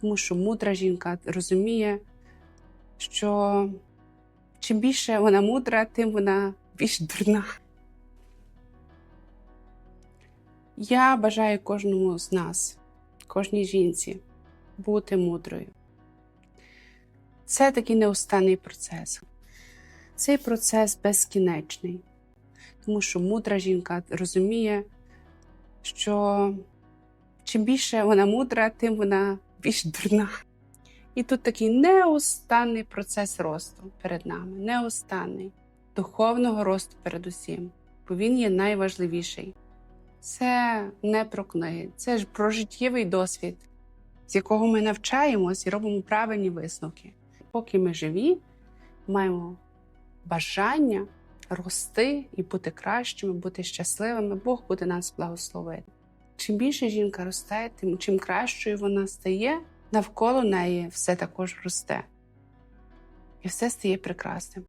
Тому що мудра жінка розуміє, що чим більше вона мудра, тим вона більш дурна. Я бажаю кожному з нас, кожній жінці, бути мудрою. Це такий неустанний процес. Цей процес безкінечний, тому що мудра жінка розуміє, що чим більше вона мудра, тим вона більш дурна. І тут такий неустанний процес росту перед нами, неустанний, духовного росту передусім, бо він є найважливіший. Це не про книги, це ж про життєвий досвід, з якого ми навчаємось і робимо правильні висновки. Поки ми живі, маємо бажання рости і бути кращими, бути щасливими, Бог буде нас благословити. Чим більше жінка росте, тим чим кращою вона стає, навколо неї все також росте. І все стає прекрасним.